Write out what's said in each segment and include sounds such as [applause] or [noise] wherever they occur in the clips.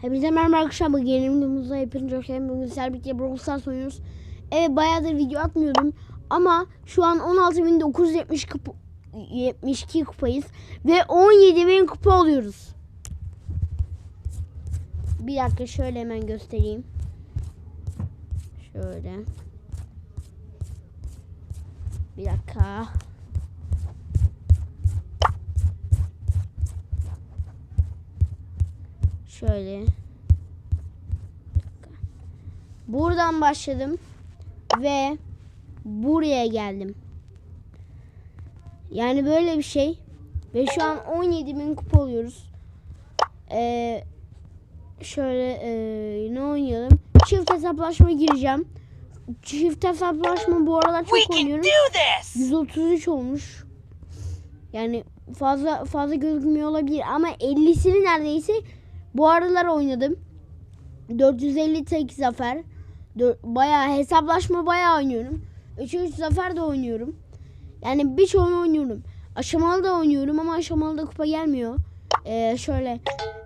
Hepinize merhaba arkadaşlar. Bugün yeni videomuzda hepiniz hoş geldiniz. Bugün birlikte Brawl Stars oynuyoruz. Evet bayağıdır video atmıyordum. Ama şu an 16.970 kupa, 72 kupayız. Ve 17.000 kupa oluyoruz. Bir dakika şöyle hemen göstereyim. Şöyle. Bir dakika. Şöyle. Buradan başladım ve buraya geldim. Yani böyle bir şey. Ve şu an 17.000 kupa oluyoruz. Ee, şöyle ee, ne oynayalım? Çift hesaplaşma gireceğim. Çift hesaplaşma bu aralar çok oynuyorum. do this! 133 olmuş. Yani fazla fazla gözükmüyor olabilir ama 50'sini neredeyse bu aralar oynadım. 450 tek zafer. Bayağı hesaplaşma bayağı oynuyorum. 3 3 zafer de oynuyorum. Yani birçoğunu oynuyorum. Aşamalı da oynuyorum ama aşamalı da kupa gelmiyor. Ee, şöyle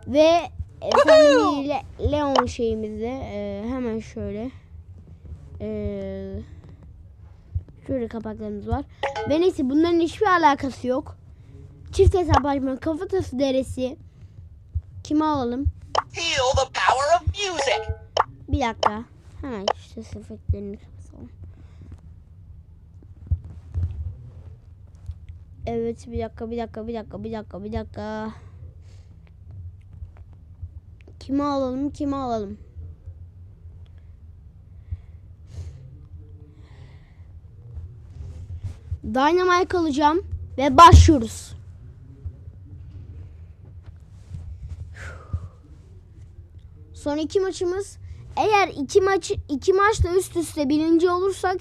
ve Le- Leon şeyimizde ee, hemen şöyle ee, Şöyle kapaklarımız var. Ve neyse bunların hiçbir alakası yok. Çift hesaplaşma, kafatası deresi. Kimi alalım? Feel the power of music! Bir dakika. Hemen işte efektlerini kapatalım. Evet bir dakika bir dakika bir dakika bir dakika bir dakika. Kimi alalım kimi alalım? Dynamite alacağım ve başlıyoruz. Son iki maçımız eğer iki maç iki maçla üst üste birinci olursak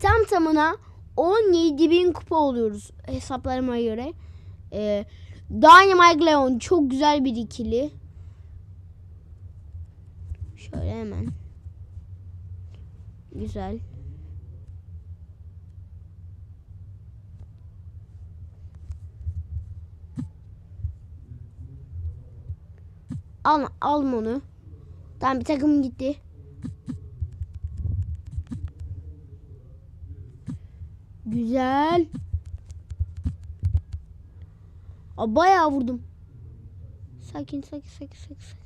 tam tamına 17 bin kupa oluyoruz hesaplarıma göre. Ee, Dynamite Leon çok güzel bir ikili. Şöyle hemen. Güzel. Al, al onu. Tamam bir takım gitti. Güzel. Aa, bayağı vurdum. Sakin sakin sakin sakin sakin.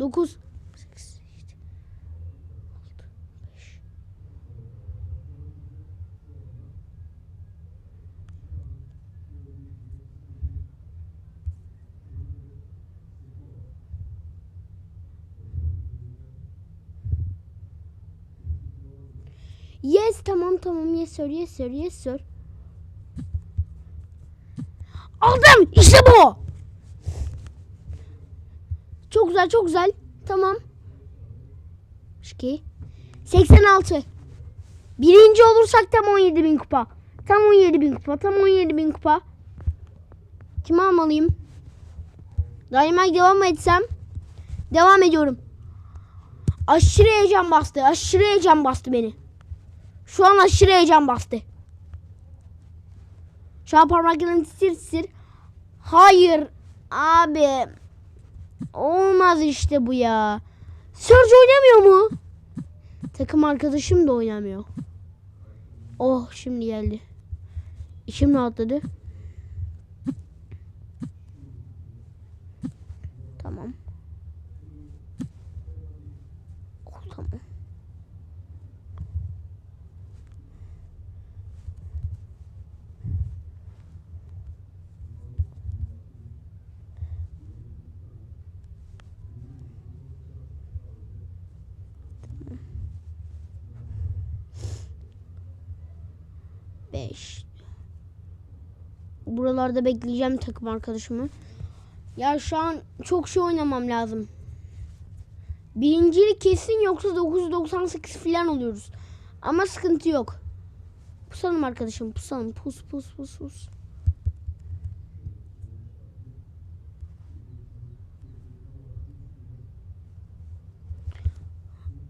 9 8 7 5 Yes tamam yes sir yes sir yes sir. Aldım işte bu. Çok güzel çok güzel. Tamam. 2 86. Birinci olursak tam 17 bin kupa. Tam 17 bin kupa. Tam 17 bin kupa. Kimi almalıyım? Daima devam etsem? Devam ediyorum. Aşırı heyecan bastı. Aşırı heyecan bastı beni. Şu an aşırı heyecan bastı. Şu an parmaklarım titir titir. Hayır abi. Olmaz işte bu ya. Serge oynamıyor mu? Takım arkadaşım da oynamıyor. Oh şimdi geldi. İçim rahatladı. Tamam. Oh, tamam. Beş. Buralarda bekleyeceğim takım arkadaşımı. Ya şu an çok şey oynamam lazım. Birincilik kesin yoksa 998 falan oluyoruz. Ama sıkıntı yok. Pusalım arkadaşım pusalım. Pus pus pus pus.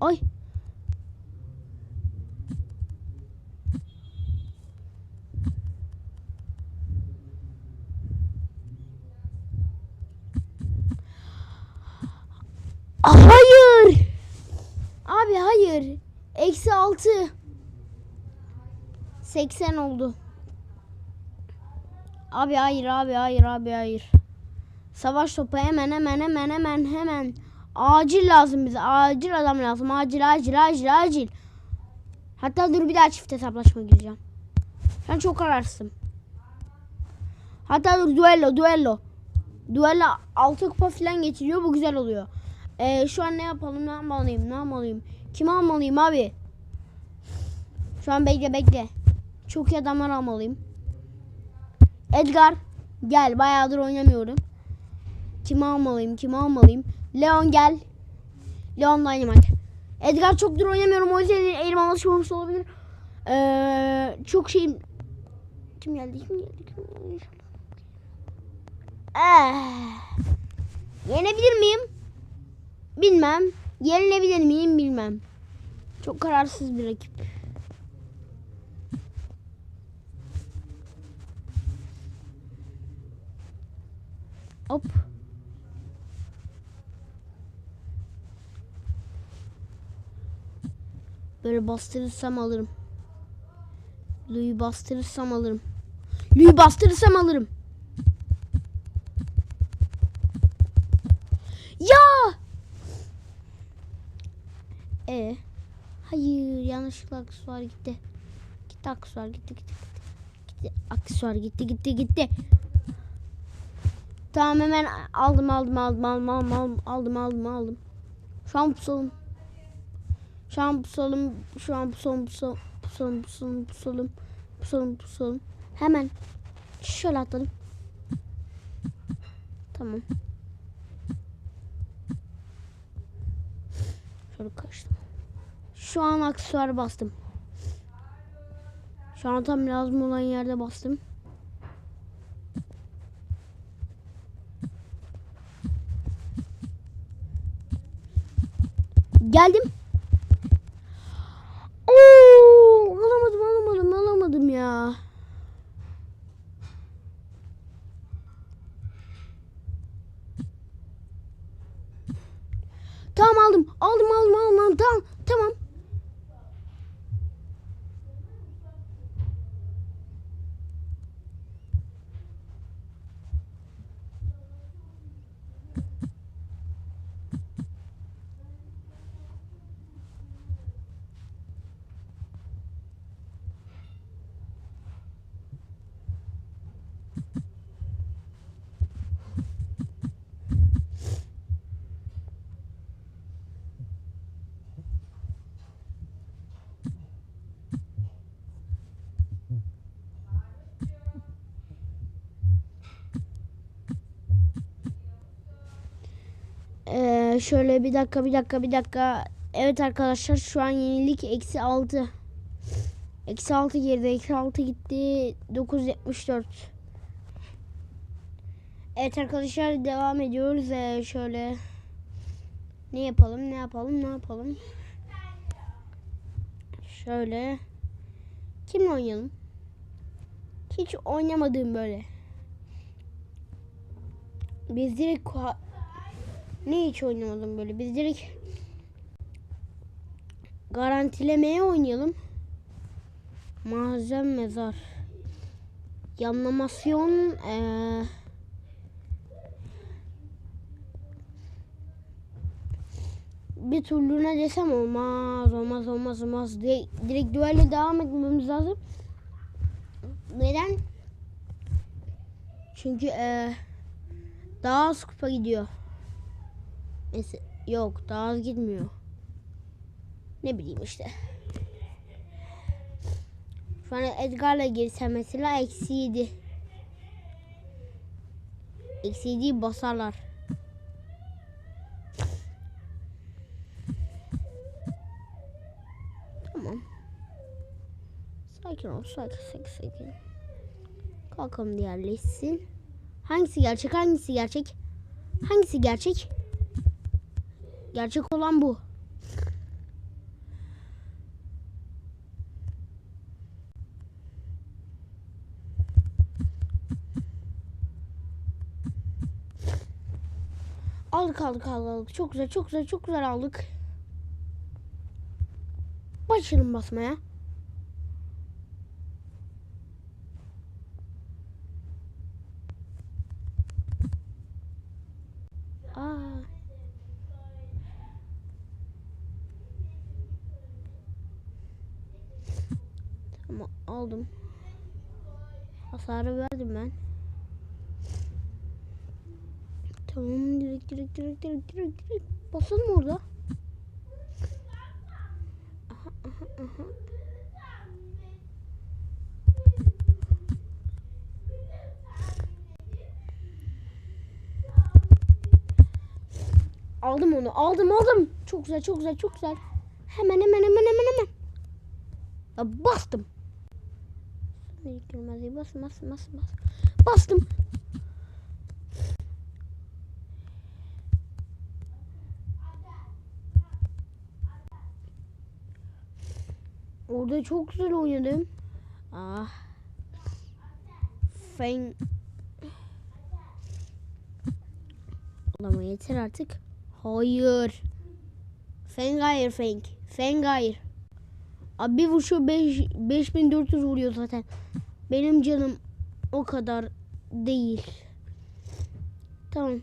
Ay. Hayır. Abi hayır. Eksi altı. 80 oldu. Abi hayır abi hayır abi hayır. Savaş topu hemen hemen hemen hemen hemen. Acil lazım bize. Acil adam lazım. Acil acil acil acil. Hatta dur bir daha çift hesaplaşma gireceğim. Ben çok kararsızım. Hatta dur duello duello. Duello 6 kupa falan geçiriyor. Bu güzel oluyor. Ee, şu an ne yapalım? Ne yapmalıyım? Ne yapmalıyım? Kimi almalıyım abi? Şu an bekle bekle. Çok iyi adamlar almalıyım. Edgar gel. Bayağıdır oynamıyorum. Kimi almalıyım? Kimi almalıyım? Leon gel. Leon Dynamite. Edgar çoktur oynamıyorum. O yüzden elim alışmamış olabilir. Ee, çok şeyim... Kim geldi? Kim geldi? Kim geldi? Eh. Yenebilir miyim? Bilmem. Yenilebilir miyim? Bilmem. Çok kararsız bir rakip. Hop. Böyle bastırırsam alırım. Louis bastırırsam alırım. Louis bastırırsam alırım. Ya! E Hayır yanlışlıkla aksesuar gitti. Gitti aksesuar gitti gitti gitti. Gitti aksesuar gitti gitti gitti. Tamam hemen aldım aldım aldım aldım aldım aldım aldım aldım aldım. Şu an pusalım. Şu an pusalım. Şu an pusalım pusalım pusalım pusalım pusalım pusalım. Hemen şöyle atladım. Tamam. Şöyle kaçtım. Şu an aksesuar bastım. Şu an tam lazım olan yerde bastım. Geldim. Oo, alamadım alamadım alamadım ya. Tamam aldım. Aldım aldım aldım. Tamam tamam. Şöyle bir dakika bir dakika bir dakika. Evet arkadaşlar şu an yenilik eksi 6. Eksi 6 geride. Eksi 6 gitti. 974. Evet arkadaşlar devam ediyoruz. Ee, şöyle ne yapalım ne yapalım ne yapalım. Şöyle kimle oynayalım? Hiç oynamadığım böyle. Biz direkt ne hiç oynamadım böyle. Biz direkt garantilemeye oynayalım. Malzem mezar. Yanlamasyon eee bir türlü ne desem olmaz olmaz olmaz olmaz direkt, direkt duelle devam etmemiz lazım. Neden? Çünkü eee daha az kupa gidiyor. Mesela yok daha az gitmiyor. Ne bileyim işte. Şu an Edgar'la girsem mesela eksi yedi. Eksi yediyi basarlar. Tamam. Sakin ol sakin sakin sakin. Kalkalım diğerleşsin. Hangisi gerçek hangisi gerçek? Hangisi gerçek? Gerçek olan bu. Aldık aldık aldık. Çok güzel çok güzel çok güzel aldık. Başlayalım basmaya. Aa. Tamam aldım. Hasarı verdim ben. Tamam direkt direkt direkt direkt direkt direkt basalım orada. Aldım onu aldım aldım. Çok güzel çok güzel çok güzel. Hemen hemen hemen hemen hemen. Ya bastım. Kırmızıyı bas bas bas bas. Bastım. Orada çok güzel oynadım. Ah. Fen. Ama yeter artık. Hayır. Feng hayır Feng. Feng hayır. Abi bir vuruşu 5 5400 vuruyor zaten. Benim canım o kadar değil. Tamam.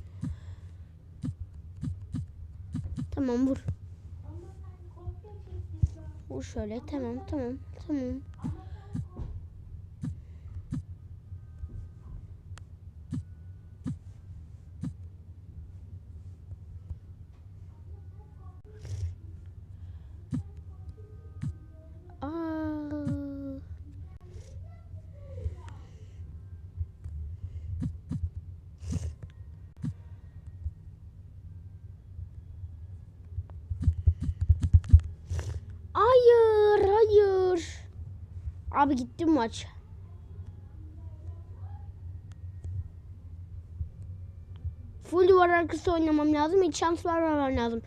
Tamam vur. Vur şöyle. Tamam tamam tamam. Aa. Hayır, hayır. Abi gitti maç. Full duvar arkası oynamam lazım. Hiç şans vermemem lazım.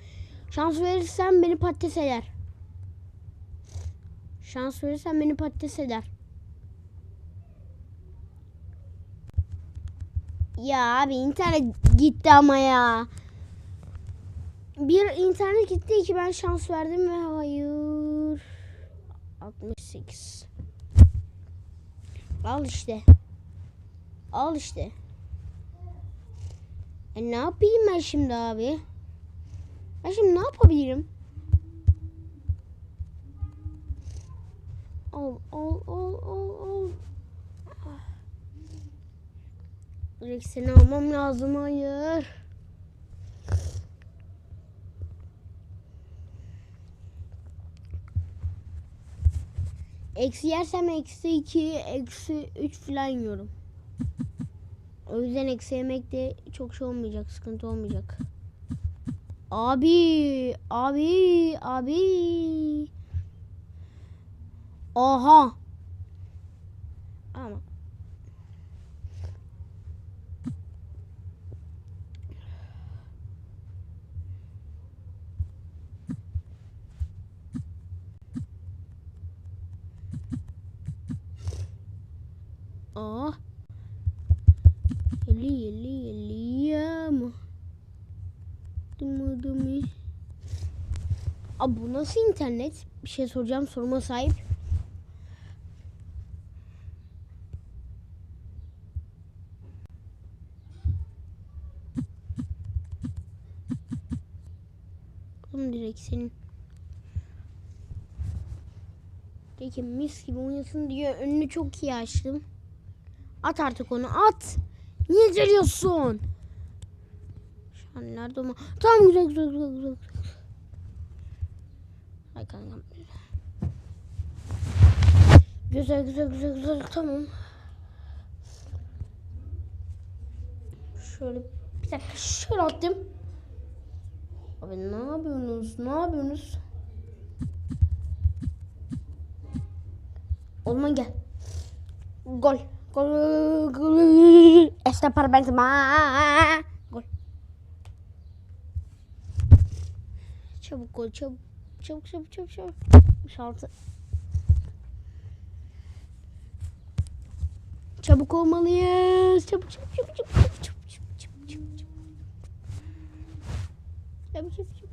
Şans verirsem beni patates eder. Şans verirsen beni patates eder. Ya abi internet gitti ama ya. Bir internet gitti ki ben şans verdim ve hayır. 68. Al işte. Al işte. E ne yapayım ben şimdi abi? Ben şimdi ne yapabilirim? Al al al al al. Ah. Direkt seni almam lazım hayır. Eksi yersem eksi iki, eksi üç falan yiyorum. O yüzden eksi yemek de çok şey olmayacak, sıkıntı olmayacak. Abi, abi, abi. Aha. Ama. Bu nasıl internet? Bir şey soracağım soruma sahip. Oğlum direkt senin. Peki mis gibi oynasın diye önünü çok iyi açtım. At artık onu at. Niye geliyorsun? Şu an nerede ama? Tamam güzel güzel güzel güzel. Kankam. Güzel güzel güzel güzel tamam. Şöyle bir dakika şöyle attım. Abi ne yapıyorsunuz? Ne yapıyorsunuz? Olman gel. Gol. Gol. Gol. Esta para. Gol. Çabuk gol. Çabuk. Çabuk çabuk çabuk çabuk. Şaltı. Çabuk olmalıyız. Çabuk çabuk çabuk çabuk çabuk çabuk çabuk çabuk çabuk. Çabuk çabuk çabuk.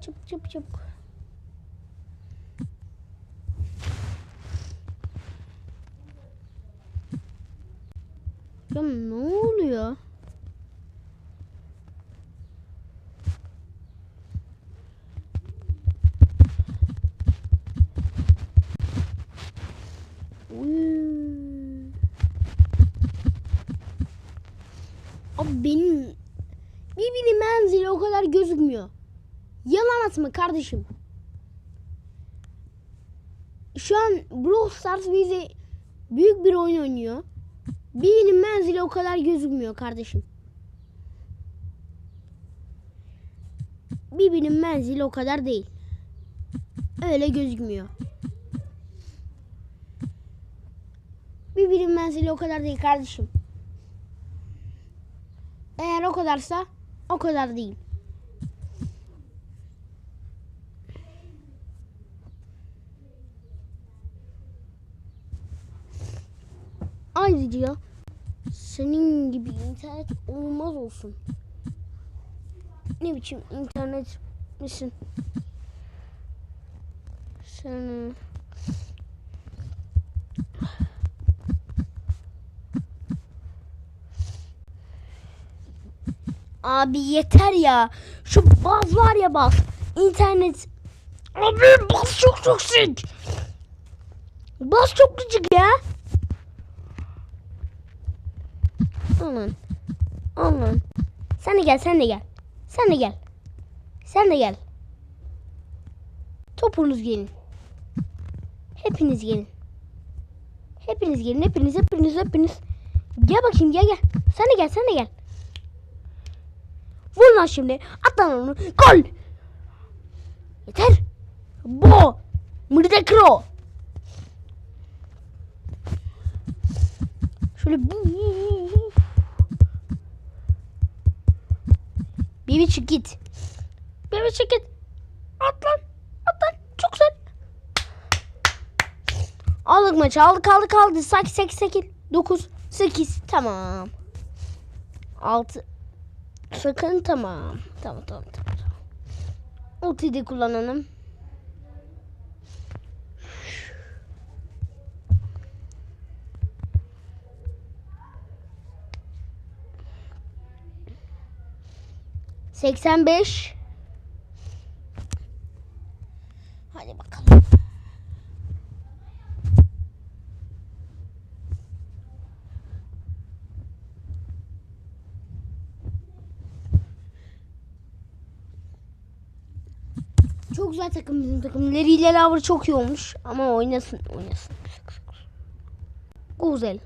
Çabuk çabuk çabuk. Ya ne oluyor? Uy. Abi benim birbirinin menzili o kadar gözükmüyor. Yalan atma kardeşim. Şu an Brawl Stars bize büyük bir oyun oynuyor. Birinin menzili o kadar gözükmüyor kardeşim. Birbirinin menzili o kadar değil. Öyle gözükmüyor. Birbirinin menzili o kadar değil kardeşim. Eğer o kadarsa o kadar değil. Ayrıca senin gibi internet olmaz olsun. Ne biçim internet misin? Sen Abi yeter ya. Şu baz var ya baz. İnternet. Abi baz çok toksik. Baz çok gıcık ya. Aman. Aman. Sen de gel sen de gel. Sen de gel. Sen de gel. Topunuz gelin. Hepiniz gelin. Hepiniz gelin. Hepiniz hepiniz hepiniz. Gel bakayım gel gel. Sen de gel sen de gel. Vur lan şimdi. At lan onu. Gol. Yeter. Bo. Mırda kro. Şöyle bu. Bibi çık git. Bibi çık git. At lan. At lan. Çok güzel. Aldık maçı. Aldık aldık aldık. 8 8 8 9 8 tamam. 6 Sakın tamam. Tamam tamam tamam. tamam. Ultiyi de kullanalım. Seksen beş. Hadi bakalım. Çok güzel takım bizim takım. Larry ile Lover çok iyi olmuş. Ama oynasın oynasın. Güzel.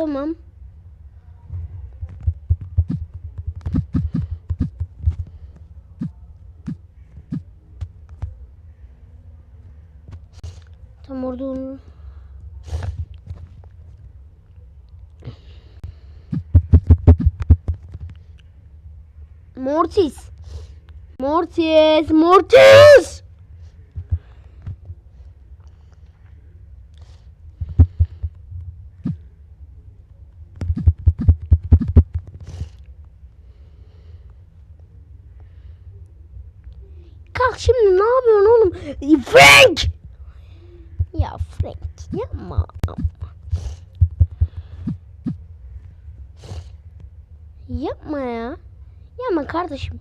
Tamam. Tam orada onu. Mortis. Mortis. Mortis. Kalk şimdi ne yapıyorsun oğlum? Frank! Ya Frank yapma. Yapma ya. Yapma kardeşim.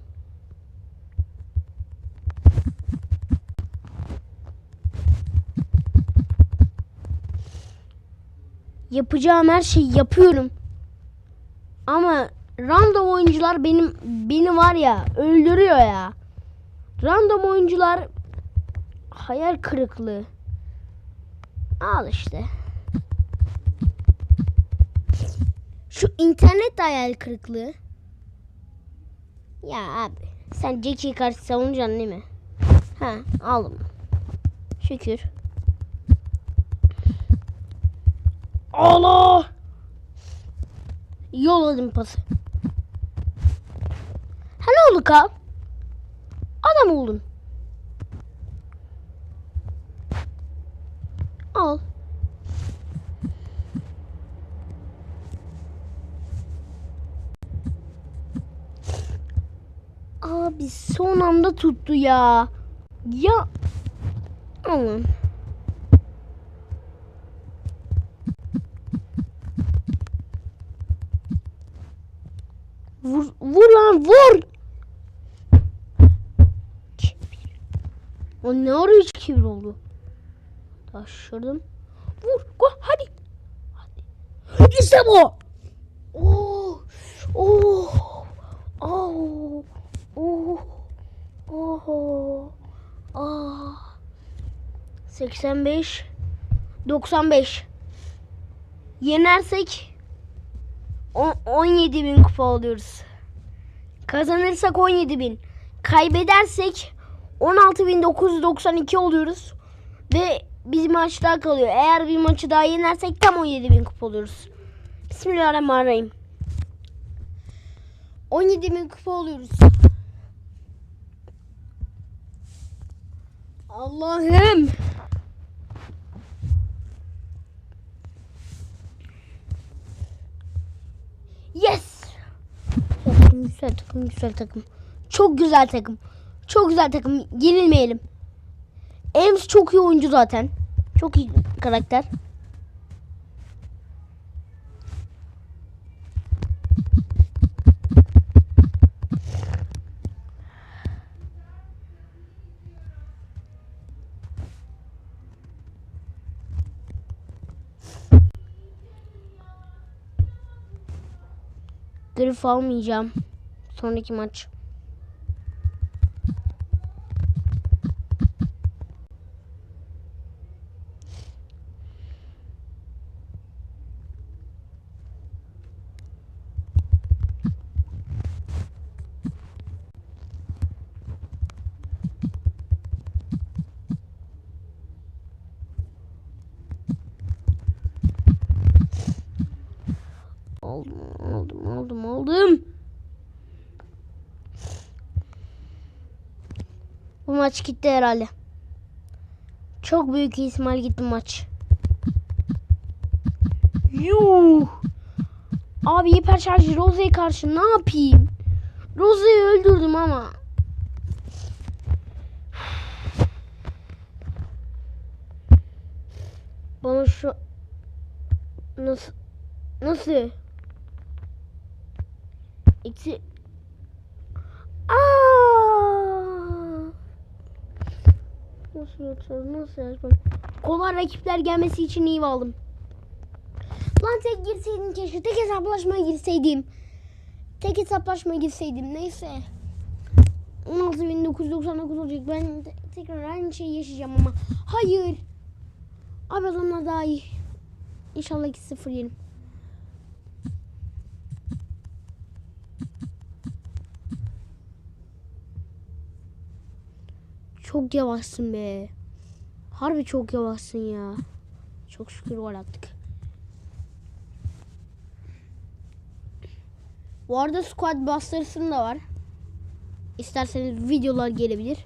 Yapacağım her şeyi yapıyorum. Ama random oyuncular benim beni var ya öldürüyor ya. Random oyuncular hayal kırıklığı. Al işte. Şu internet hayal kırıklığı. Ya abi sen Jackie'yi karşı savunacaksın değil mi? Ha aldım. Şükür. Allah! Yolladım pası. oldu Kaan? Adam oldun. Al. Abi son anda tuttu ya. Ya. Aman. Vur, vur lan vur. O ne ara kibir oldu? Taşırdım. Vur. Go, hadi. Hadi. İşte bu. Oh. Oh. Oh. Oh. Oh. Ah. 85 95 Yenersek 17 bin kupa alıyoruz. Kazanırsak 17 bin. Kaybedersek 16.992 oluyoruz. Ve bir maç daha kalıyor. Eğer bir maçı daha yenersek tam 17 bin kupa oluyoruz. Bismillahirrahmanirrahim. 17 bin kupa oluyoruz. Allah'ım. Yes. Takım güzel takım güzel takım. Çok güzel takım. Çok güzel takım. Yenilmeyelim. Ems çok iyi oyuncu zaten. Çok iyi karakter. Grif almayacağım. Sonraki maç. Aldım, aldım, aldım, aldım. Bu maç gitti herhalde. Çok büyük ihtimal gitti maç. Yuh. Abi hiper şarj Rose'ye karşı ne yapayım? Rose'yi öldürdüm ama. Bana şu nasıl nasıl İki. Aa! Nasıl yapacağız? Nasıl yapacağız? Kolay rakipler gelmesi için iyi aldım. Lan tek girseydim keşke. Tek hesaplaşmaya girseydim. Tek hesaplaşmaya girseydim. Neyse. 16.999 olacak. Ben te- tekrar aynı şeyi yaşayacağım ama. Hayır. Abi adamlar daha iyi. İnşallah 2-0 yerim. Çok yavaşsın be. Harbi çok yavaşsın ya. Çok şükür gol attık. Bu arada Squad Busters'ın da var. İsterseniz videolar gelebilir.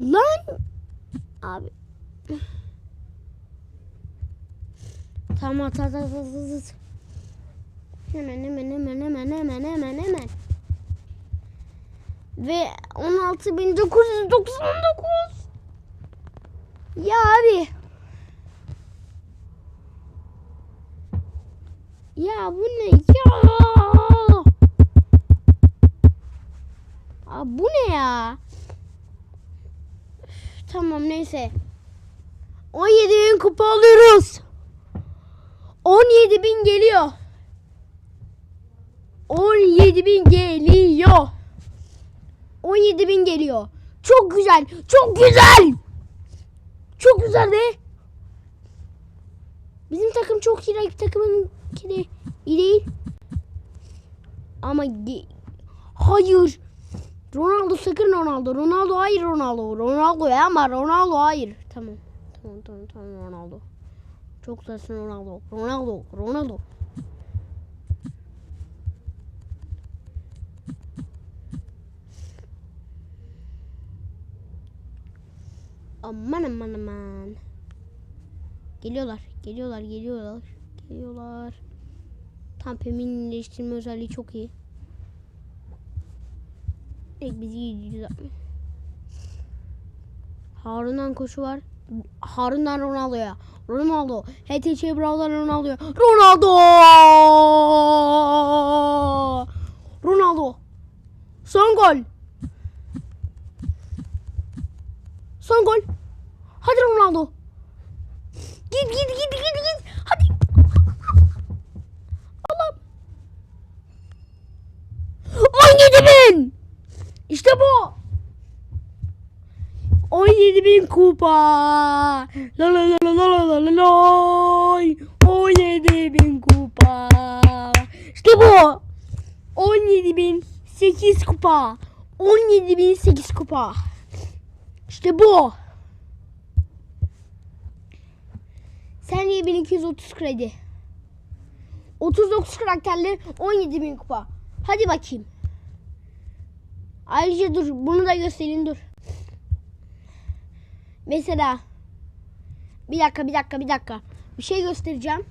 Lan! Abi. Tamam at at, at. Hemen hemen hemen hemen hemen hemen hemen. Ve 16.999 Ya abi. Ya bu ne ya? Abi bu ne ya? Üf, tamam neyse. 17 bin kupa alıyoruz. 17 bin geliyor. 17 bin geliyor. 17 bin geliyor. Çok güzel. Çok güzel. Çok güzel be. Bizim takım çok iyi. Rakip takımın de iyi değil. Ama hayır. Ronaldo sakın Ronaldo. Ronaldo hayır Ronaldo. Ronaldo ya ama Ronaldo hayır. Tamam. Tamam tamam tamam Ronaldo. Çok güzelsin Ronaldo. Ronaldo. Ronaldo. Aman aman aman. Geliyorlar. Geliyorlar. Geliyorlar. Geliyorlar. Tam Pem'in iyileştirme özelliği çok iyi. Direkt bizi yiyeceğiz. Harun'dan koşu var. Harun'dan Ronaldo'ya. Ronaldo. HTC Bravo'dan Ronaldo'ya. Ronaldo! Ronaldo. Son gol. Son gol. Hadi Ronaldo. Git git git git git. Hadi. Allah'ım. 17 bin. İşte bu. 17 bin kupa. La la la la la la la la. 17 bin kupa. İşte bu. 17 bin 8 kupa. 17 bin 8 kupa. İşte bu. Saniye 1230 kredi. 39 karakterli 17 bin kupa. Hadi bakayım. Ayrıca dur bunu da göstereyim dur. Mesela bir dakika bir dakika bir dakika. Bir şey göstereceğim.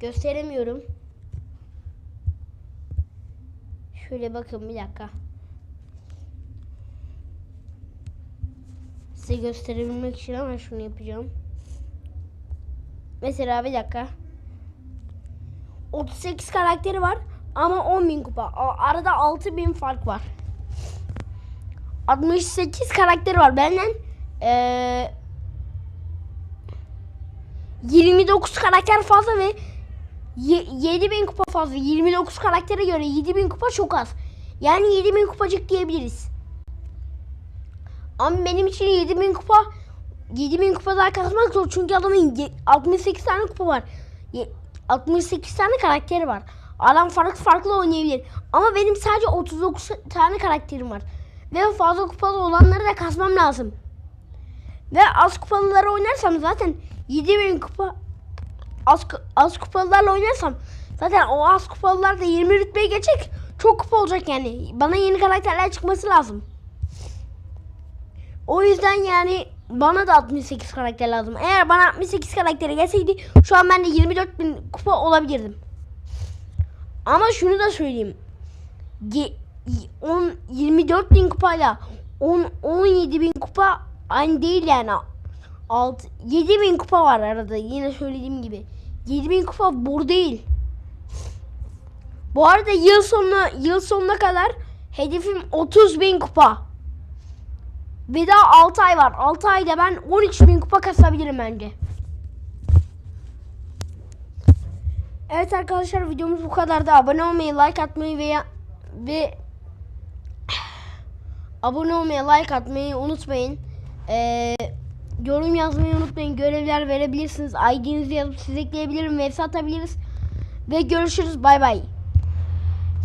Gösteremiyorum. Şöyle bakın bir dakika. Size gösterebilmek için ama şunu yapacağım. Mesela bir dakika. 38 karakteri var ama 10.000 kupa. Arada 6.000 fark var. 68 karakteri var. Benden eee 29 karakter fazla ve ye- 7000 kupa fazla. 29 karaktere göre 7000 kupa çok az. Yani 7000 kupacık diyebiliriz. Ama benim için 7000 kupa 7000 kupa daha kazmak zor. Çünkü adamın ye- 68 tane kupa var. Ye- 68 tane karakteri var. Adam farklı farklı oynayabilir. Ama benim sadece 39 tane karakterim var. Ve fazla kupalı olanları da kasmam lazım. Ve az kupalıları oynarsam zaten 7000 kupa az, az kupalılarla oynarsam zaten o az kupalılar da 20 rütbeye geçecek. Çok kupa olacak yani. Bana yeni karakterler çıkması lazım. O yüzden yani bana da 68 karakter lazım. Eğer bana 68 karakteri gelseydi şu an ben de 24 bin kupa olabilirdim. Ama şunu da söyleyeyim. Ge- 10, 24 bin kupayla 10, 17 bin kupa aynı değil yani. 6, 7 bin kupa var arada yine söylediğim gibi. 7 bin kupa bur değil. Bu arada yıl sonuna yıl sonuna kadar hedefim 30 bin kupa. Ve daha 6 ay var. 6 ayda ben 13 bin kupa kasabilirim bence. Evet arkadaşlar videomuz bu kadardı. Abone olmayı, like atmayı veya ve [sighs] abone olmayı, like atmayı unutmayın. Ee, yorum yazmayı unutmayın. Görevler verebilirsiniz. ID'nizi yazıp size ekleyebilirim. Vs atabiliriz. Ve görüşürüz. Bay bay.